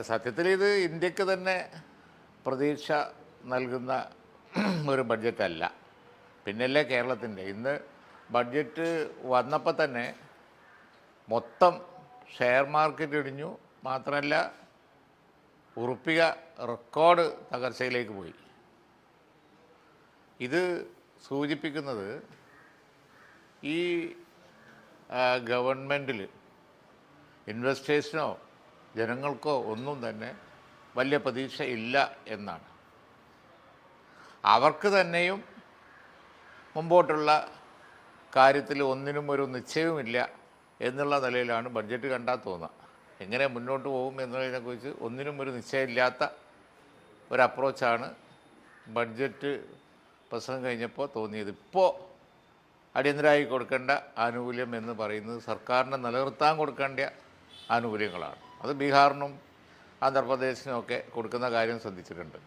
സത്യത്തിൽ ഇത് ഇന്ത്യയ്ക്ക് തന്നെ പ്രതീക്ഷ നൽകുന്ന ഒരു ബഡ്ജറ്റല്ല. പിന്നല്ലേ കേരളത്തിന്റെ. ഇന്ന് ബഡ്ജറ്റ് വന്നപ്പോൾ തന്നെ മൊത്തം ഷെയർ മാർക്കറ്റ് ഇടിഞ്ഞു. മാത്രമല്ല ഉറുപ്പിക റെക്കോർഡ് തകർച്ചയിലേക്ക് പോയി. ഇത് സൂചിപ്പിക്കുന്നത് ഈ ഗവൺമെന്റിൽ ഇൻവെസ്റ്റേഴ്സിനോ ജനങ്ങൾക്കോ ഒന്നും തന്നെ വലിയ പ്രതീക്ഷ ഇല്ല എന്നാണ്. അവർക്ക് തന്നെയും മുമ്പോട്ടുള്ള കാര്യത്തിൽ ഒന്നിനും ഒരു നിശ്ചയവുമില്ല എന്നുള്ള നിലയിലാണ് ബഡ്ജറ്റ് കണ്ടാൽ തോന്നുക. എങ്ങനെ മുന്നോട്ട് പോകും എന്നതിനെക്കുറിച്ച് ഒന്നിനും ഒരു നിശ്ചയമില്ലാത്ത ഒരു അപ്രോച്ചാണ് ബഡ്ജറ്റ് പ്രസംഗം കഴിഞ്ഞപ്പോൾ തോന്നിയത്. ഇപ്പോൾ അടിയന്തരമായി കൊടുക്കേണ്ട ആനുകൂല്യം എന്ന് പറയുന്നത് സർക്കാരിനെ നിലനിർത്താൻ കൊടുക്കേണ്ട ആനുകൂല്യങ്ങളാണ്. അത് ബീഹാറിനും ആന്ധ്രാപ്രദേശിനും ഒക്കെ കൊടുക്കുന്ന കാര്യം ശ്രദ്ധിച്ചിട്ടുണ്ട്.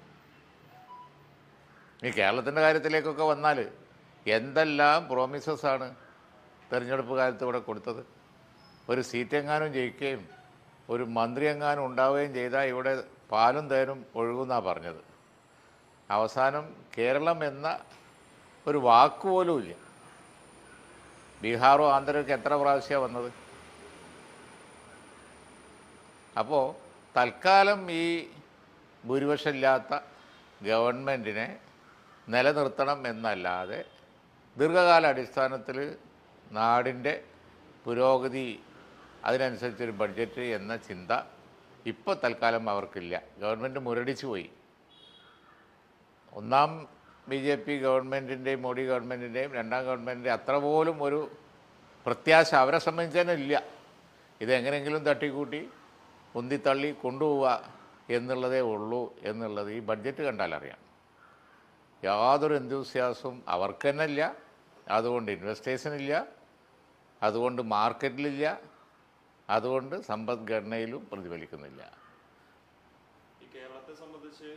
ഈ കേരളത്തിന്റെ കാര്യത്തിലേക്കൊക്കെ വന്നാൽ എന്തെല്ലാം പ്രോമിസസാണ് തെരഞ്ഞെടുപ്പ് കാലത്ത് ഇവിടെ കൊടുത്തത്? ഒരു സീറ്റ് എങ്ങാനും ജയിക്കുകയും ഒരു മന്ത്രി എങ്ങാനും ഉണ്ടാവുകയും ചെയ്താൽ ഇവിടെ പാലും തേനും ഒഴുകുന്നാണ് പറഞ്ഞത്. അവസാനം കേരളം എന്ന ഒരു വാക്കുപോലും ഇല്ല ബീഹാറോ ആന്ധ്രയൊക്കെ എത്ര പ്രാവശ്യമാണ് വന്നത്? അപ്പോൾ തൽക്കാലം ഈ ഭൂരിപക്ഷമില്ലാത്ത ഗവൺമെന്റിനെ നിലനിർത്തണം എന്നല്ലാതെ ദീർഘകാല അടിസ്ഥാനത്തിൽ നാടിന്റെ പുരോഗതി അതിനനുസരിച്ചൊരു ബഡ്ജറ്റ് എന്ന ചിന്ത ഇപ്പോൾ തൽക്കാലം അവർക്കില്ല. ഗവൺമെന്റ് മുരടിച്ചു പോയി. ഒന്നാം ബി ജെ പി ഗവൺമെന്റിന്റെയും മോഡി ഗവൺമെന്റിന്റെയും രണ്ടാം ഗവൺമെന്റിന്റെ അത്ര പോലും ഒരു പ്രത്യാശ അവരെ സംബന്ധിച്ച് തന്നെ ഇല്ല. ഇതെങ്ങനെയെങ്കിലും തട്ടിക്കൂട്ടി ഉന്തിത്തള്ളി കൊണ്ടുപോവുക എന്നുള്ളതേ ഉള്ളൂ എന്നുള്ളത് ഈ ബഡ്ജറ്റ് കണ്ടാൽ അറിയാം. യാതൊരു എന്തൂസിയാസും അവർക്ക് തന്നെ ഇല്ല അതുകൊണ്ട് ഇൻവെസ്റ്റേഴ്സിനില്ല അതുകൊണ്ട് മാർക്കറ്റിലില്ല അതുകൊണ്ട് സമ്പദ്ഘടനയിലും പ്രതിഫലിക്കുന്നില്ല. കേരളത്തെ സംബന്ധിച്ച്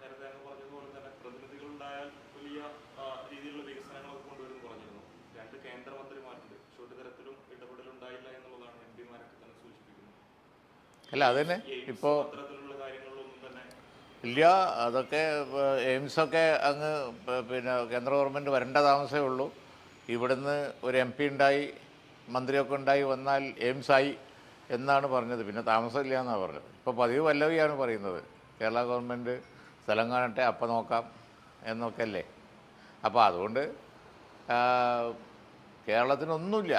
നേരത്തെ അങ്ങ് പറഞ്ഞതുപോലെ തന്നെ പ്രതിനിധികളുണ്ടായാൽ വലിയ ആ, രീതിയിലുള്ള വികസനങ്ങളൊക്കെ കൊണ്ടുവരും പറഞ്ഞിരുന്നു രണ്ട് കേന്ദ്രമന്ത്രിമാരുണ്ട് പക്ഷെ ഒരു തരത്തിലും ഇടപെടലുണ്ടായില്ല എന്നുള്ളതാണ് എം പിമാരൊക്കെ തന്നെ സൂചിപ്പിക്കുന്നത് അല്ല അതന്നെ. ഇപ്പോൾ ഇല്ല അതൊക്കെ എയിംസൊക്കെ അങ്ങ് പിന്നെ കേന്ദ്ര ഗവൺമെന്റ് വരേണ്ട താമസമേ ഉള്ളൂ. ഇവിടുന്ന് ഒരു എം പി ഉണ്ടായി മന്ത്രിയൊക്കെ ഉണ്ടായി വന്നാൽ എയിംസായി എന്നാണ് പറഞ്ഞത്. പിന്നെ താമസമില്ല എന്നാണ് പറഞ്ഞത്. ഇപ്പോൾ പതിവ് വല്ലവിയാണ് പറയുന്നത്. കേരള ഗവൺമെന്റ് സ്ഥലം കാണട്ടെ അപ്പം നോക്കാം എന്നൊക്കെ അല്ലേ? അപ്പോൾ അതുകൊണ്ട് കേരളത്തിനൊന്നുമില്ല.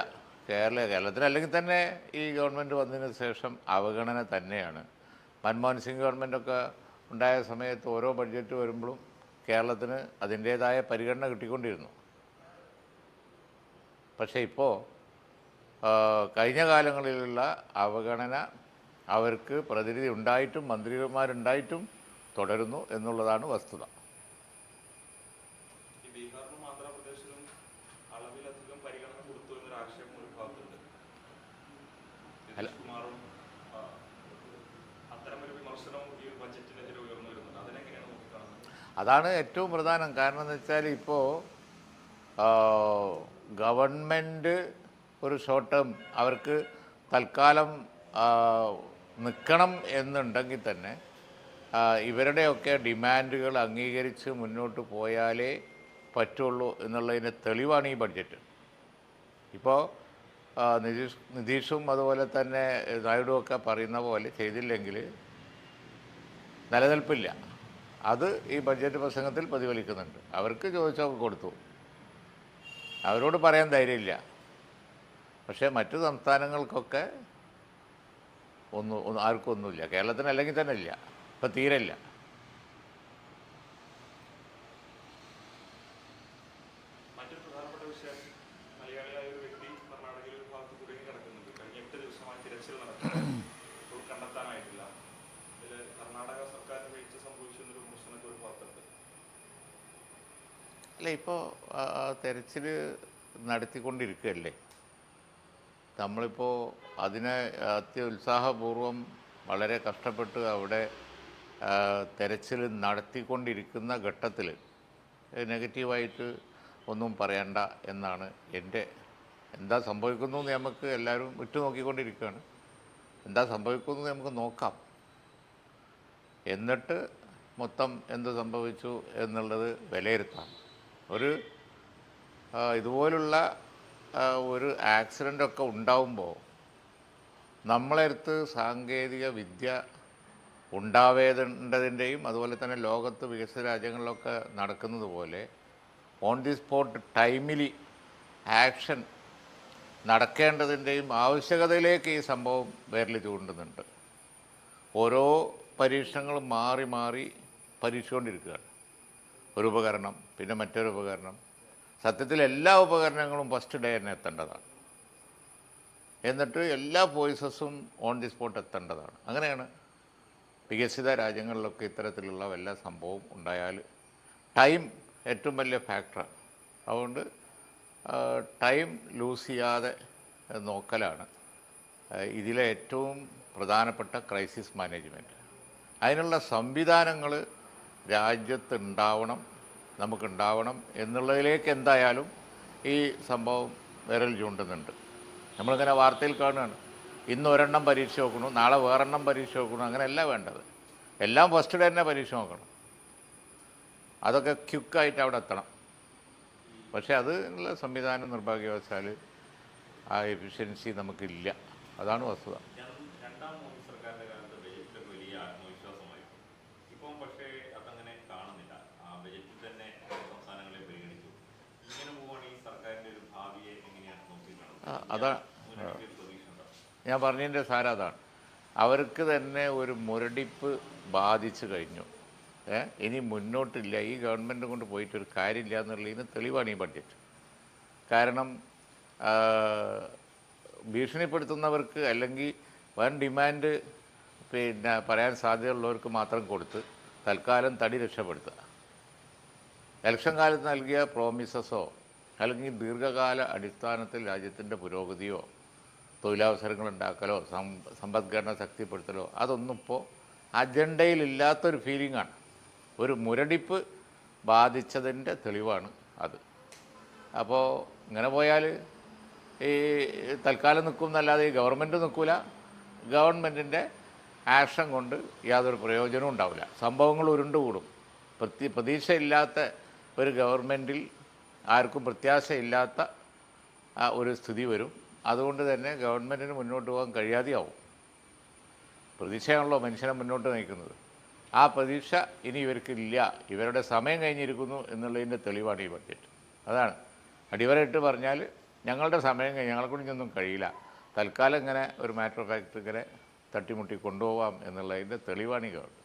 കേരള കേരളത്തിൽ അല്ലെങ്കിൽ തന്നെ ഈ ഗവൺമെന്റ് വന്നതിന് ശേഷം അവഗണന തന്നെയാണ്. മൻമോഹൻ സിംഗ് ഗവൺമെന്റൊക്കെ ഉണ്ടായ സമയത്ത് ഓരോ ബഡ്ജറ്റ് വരുമ്പോഴും കേരളത്തിന് അതിന്റേതായ പരിഗണന കിട്ടിക്കൊണ്ടിരുന്നു. പക്ഷേ ഇപ്പോൾ കഴിഞ്ഞ കാലങ്ങളിലുള്ള അവഗണന അവർക്ക് പ്രതിനിധി ഉണ്ടായിട്ടും മന്ത്രിമാരുണ്ടായിട്ടും തുടരുന്നു എന്നുള്ളതാണ് വസ്തുത ഈ ബീഹാറിനും ആന്ധ്രാപ്രദേശിനും അളവിലധികം പരിഗണന കൊടുത്തു എന്നൊരു ആക്ഷേപം ഒരു ഭാഗത്തുണ്ട്. കുമാറും അത്തരമൊരു വിമർശനവും ഈ ബജറ്റിനെതിരെ ഉയർന്നു വരുന്നുണ്ട്. അതിനെങ്ങനെയാണ് നോക്കിക്കാണുന്നത്? അതാണ് ഏറ്റവും പ്രധാനം. കാരണം എന്ന് വെച്ചാൽ ഇപ്പോൾ ഗവൺമെന്റ് ഒരു ഷോർട്ട് ടേം അവർക്ക് തൽക്കാലം നിൽക്കണം എന്നുണ്ടെങ്കിൽ തന്നെ ഇവരുടെയൊക്കെ ഡിമാൻഡുകൾ അംഗീകരിച്ച് മുന്നോട്ട് പോയാലേ പറ്റുള്ളൂ എന്നുള്ളതിന് തെളിവാണ് ഈ ബഡ്ജറ്റ്. ഇപ്പോൾ നിതീഷ് നിതീഷും അതുപോലെ തന്നെ നായിഡുവൊക്കെ പറയുന്ന പോലെ ചെയ്തില്ലെങ്കിൽ നിലനിൽപ്പില്ല. അത് ഈ ബഡ്ജറ്റ് പ്രസംഗത്തിൽ പ്രതിഫലിക്കുന്നുണ്ട്. അവർക്ക് ചോദിച്ചൊക്കെ കൊടുത്തു. അവരോട് പറയാൻ ധൈര്യമില്ല. പക്ഷേ മറ്റു സംസ്ഥാനങ്ങൾക്കൊക്കെ ഒന്നും ആർക്കും ഒന്നുമില്ല. കേരളത്തിന് അല്ലെങ്കിൽ തന്നെ ഇല്ല. ഇപ്പം തീരെ ഇല്ല മറ്റൊരു പ്രധാനപ്പെട്ട വിഷയം മലയാളിയായ ഒരു വ്യക്തി കർണാടകയിൽ ഒരു ഭാഗത്ത് കുടുങ്ങി കിടക്കുന്നുണ്ട് കഴിഞ്ഞ എട്ട് ദിവസമായി തിരച്ചിൽ നടക്കുന്നു ഇപ്പോൾ കണ്ടെത്താനായിട്ടില്ല ഇതിൽ കർണാടക സർക്കാരിന് വീഴ്ച സംഭവിച്ചു എന്നൊരു വിമർശനമൊക്കെ ഒരു ഭാഗത്തുണ്ട് അല്ല ഇപ്പോൾ തെരച്ചിൽ നടത്തിക്കൊണ്ടിരിക്കുകയല്ലേ നമ്മളിപ്പോൾ അതിനെ അത്യുത്സാഹപൂർവം വളരെ കഷ്ടപ്പെട്ട് അവിടെ തെരച്ചിൽ നടത്തിക്കൊണ്ടിരിക്കുന്ന ഘട്ടത്തിൽ നെഗറ്റീവായിട്ട് ഒന്നും പറയണ്ട എന്നാണ് എന്റെ എന്താ സംഭവിക്കുന്നു എന്ന് നമുക്ക് എല്ലാവരും ഉറ്റുനോക്കിക്കൊണ്ടിരിക്കുകയാണ് എന്താ സംഭവിക്കുന്നു എന്ന് നമുക്ക് നോക്കാം. എന്നിട്ട് മൊത്തം എന്ത് സംഭവിച്ചു എന്നുള്ളത് വിലയിരുത്താം ഒരു ഇതുപോലുള്ള ഒരു ആക്സിഡന്റ് ഒക്കെ ഉണ്ടാവുമ്പോൾ നമ്മളടുത്ത് സാങ്കേതിക വിദ്യ ഉണ്ടാവേണ്ടതിന്റെയും അതുപോലെ തന്നെ ലോകത്ത് വികസിത രാജ്യങ്ങളിലൊക്കെ നടക്കുന്നത് പോലെ on the spot timely action നടക്കേണ്ടതിന്റെയും ആവശ്യകതയിലേക്ക് ഈ സംഭവം വിരൽ ചൂണ്ടുന്നുണ്ട് ഓരോ പരീക്ഷണങ്ങളും മാറി മാറി പരീക്ഷിച്ചുകൊണ്ടിരിക്കുകയാണ്. ഒരു ഉപകരണം പിന്നെ മറ്റൊരു ഉപകരണം. സത്യത്തിൽ എല്ലാ ഉപകരണങ്ങളും ഫസ്റ്റ് ഡേ തന്നെ എത്തേണ്ടതാണ്. എന്നിട്ട് എല്ലാ വോയിസസും ഓൺ ദി സ്പോട്ട് എത്തേണ്ടതാണ്. അങ്ങനെയാണ് വികസിത രാജ്യങ്ങളിലൊക്കെ ഇത്തരത്തിലുള്ള വല്ല സംഭവം ഉണ്ടായാൽ ടൈം ഏറ്റവും വലിയ ഫാക്ടറാണ് അതുകൊണ്ട് ടൈം ലൂസ് ചെയ്യാതെ നോക്കലാണ്. ഇതിലെ ഏറ്റവും പ്രധാനപ്പെട്ട ക്രൈസിസ് മാനേജ്മെന്റ് അതിനുള്ള സംവിധാനങ്ങൾ രാജ്യത്ത് ഉണ്ടാവണം നമുക്കുണ്ടാവണം എന്നുള്ളതിലേക്ക് എന്തായാലും ഈ സംഭവം വിരൽ ചൂണ്ടുന്നുണ്ട്. നമ്മളിങ്ങനെ വാർത്തയിൽ കാണുകയാണ്. ഇന്ന് ഒരെണ്ണം പരീക്ഷ നോക്കണം നാളെ വേറെണ്ണം പരീക്ഷ നോക്കണം അങ്ങനെയല്ല വേണ്ടത്. എല്ലാം ഫസ്റ്റ് ഡേ തന്നെ പരീക്ഷ നോക്കണം അതൊക്കെ ക്യുക്കായിട്ട് അവിടെ എത്തണം. പക്ഷേ അതിനുള്ള സംവിധാനം നിർഭാഗ്യവശാൽ ആ എഫിഷ്യൻസി നമുക്കില്ല. അതാണ് വസ്തുത രണ്ടാം മോദി സർക്കാരിന്റെ കാലത്ത് ബജറ്റിലൊക്കെ വലിയ ആത്മവിശ്വാസമായിരുന്നു ഇപ്പം പക്ഷേ അതങ്ങനെ കാണുന്നില്ല ആ ബജറ്റിൽ തന്നെ സംസ്ഥാനങ്ങളെ പരിഗണിച്ചു ഇങ്ങനെ പോവുകയാണെങ്കിൽ ഈ സർക്കാരിന്റെ ഒരു ഭാവിയെ എങ്ങനെയാണ് നോക്കി ആ, കാണുന്നത് അതാ ഒരു ഞാൻ പറഞ്ഞതിന്റെ സാരം അതാണ്. അവർക്ക് തന്നെ ഒരു മുരടിപ്പ് ബാധിച്ചു കഴിഞ്ഞു. ഇനി മുന്നോട്ടില്ല. ഈ ഗവൺമെന്റ് കൊണ്ട് പോയിട്ട് പോയിട്ടൊരു കാര്യമില്ല എന്നുള്ളതിന് തെളിവാണ് ഈ ബഡ്ജറ്റ്. കാരണം ഭീഷണിപ്പെടുത്തുന്നവർക്ക് അല്ലെങ്കിൽ വൻ ഡിമാൻഡ് പിന്നെ പറയാൻ സാധ്യതയുള്ളവർക്ക് മാത്രം കൊടുത്ത് തൽക്കാലം തടി രക്ഷപ്പെടുത്തുക. ഇലക്ഷൻ കാലത്ത് നൽകിയ പ്രോമിസസോ അല്ലെങ്കിൽ ദീർഘകാല അടിസ്ഥാനത്തിൽ രാജ്യത്തിന്റെ പുരോഗതിയോ തൊഴിലവസരങ്ങൾ ഉണ്ടാക്കലോ സമ്പദ്ഘടന ശക്തിപ്പെടുത്തലോ അതൊന്നും ഇപ്പോൾ അജണ്ടയിലില്ലാത്തൊരു ഫീലിംഗാണ് ഒരു മുരടിപ്പ് ബാധിച്ചതിന്റെ തെളിവാണ് അത്. അപ്പോൾ ഇങ്ങനെ പോയാൽ ഈ തൽക്കാലം നിൽക്കും എന്നല്ലാതെ ഈ ഗവൺമെന്റ് നിൽക്കില്ല. ഗവൺമെന്റിന്റെ ആക്ഷൻ കൊണ്ട് യാതൊരു പ്രയോജനവും ഉണ്ടാവില്ല. സംഭവങ്ങൾ ഉരുണ്ടുകൂടും. പ്രതി പ്രതീക്ഷയില്ലാത്ത ഒരു ഗവൺമെന്റിൽ ആർക്കും പ്രത്യാശയില്ലാത്ത ഒരു സ്ഥിതി വരും. അതുകൊണ്ട് തന്നെ ഗവൺമെന്റിന് മുന്നോട്ട് പോകാൻ കഴിയാതെയാവും. പ്രതീക്ഷയാണല്ലോ മനുഷ്യനെ മുന്നോട്ട് നയിക്കുന്നത്. ആ പ്രതീക്ഷ ഇനി ഇവർക്കില്ല. ഇവരുടെ സമയം കഴിഞ്ഞിരിക്കുന്നു എന്നുള്ളതിന്റെ തെളിവാണ് ഈ ബഡ്ജറ്റ് അതാണ്. അടിവരയിട്ട് പറഞ്ഞാൽ ഞങ്ങളുടെ സമയം കഴിഞ്ഞ് ഞങ്ങളെ കൊണ്ടൊന്നും കഴിയില്ല. തൽക്കാലം ഇങ്ങനെ ഒരു മാറ്റർ ഓഫ് ഫാക്ട് ഇങ്ങനെ തട്ടിമുട്ടി കൊണ്ടുപോകാം എന്നുള്ളതിന്റെ തെളിവാണ് ഈ ഗവൺമെന്റ്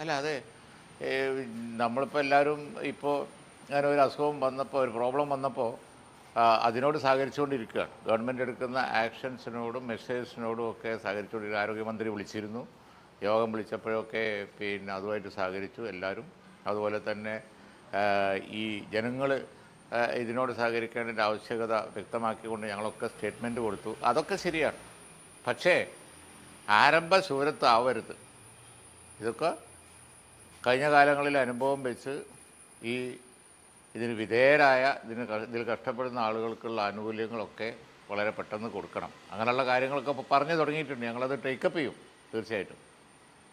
അല്ല അതെ. നമ്മളിപ്പോൾ എല്ലാവരും ഇപ്പോൾ അങ്ങനെ ഒരു അസുഖം വന്നപ്പോൾ ഒരു പ്രോബ്ലം വന്നപ്പോൾ അതിനോട് സഹകരിച്ചുകൊണ്ടിരിക്കുകയാണ്. ഗവൺമെന്റ് എടുക്കുന്ന ആക്ഷൻസിനോടും മെസ്സേജസിനോടും ഒക്കെ സഹകരിച്ചുകൊണ്ടിരിക്കുക ആരോഗ്യമന്ത്രി വിളിച്ചിരുന്നു. യോഗം വിളിച്ചപ്പോഴൊക്കെ പിന്നെ അതുമായിട്ട് സഹകരിച്ചു എല്ലാവരും അതുപോലെ തന്നെ ഈ ജനങ്ങൾ ഇതിനോട് സഹകരിക്കേണ്ടതിന്റെ ആവശ്യകത വ്യക്തമാക്കിക്കൊണ്ട് ഞങ്ങളൊക്കെ സ്റ്റേറ്റ്മെന്റ് കൊടുത്തു. അതൊക്കെ ശരിയാണ്. പക്ഷേ ആരംഭ ശൂരത്താവരുത് ഇതൊക്കെ കഴിഞ്ഞ കാലങ്ങളിൽ അനുഭവം വെച്ച് ഈ ഇതിന് വിധേയരായ ഇതിന് ഇതിൽ കഷ്ടപ്പെടുന്ന ആളുകൾക്കുള്ള ആനുകൂല്യങ്ങളൊക്കെ വളരെ പെട്ടെന്ന് കൊടുക്കണം. അങ്ങനെയുള്ള കാര്യങ്ങളൊക്കെ ഇപ്പോൾ പറഞ്ഞു തുടങ്ങിയിട്ടുണ്ട്. ഞങ്ങളത് ടേക്കപ്പ് ചെയ്യും തീർച്ചയായിട്ടും.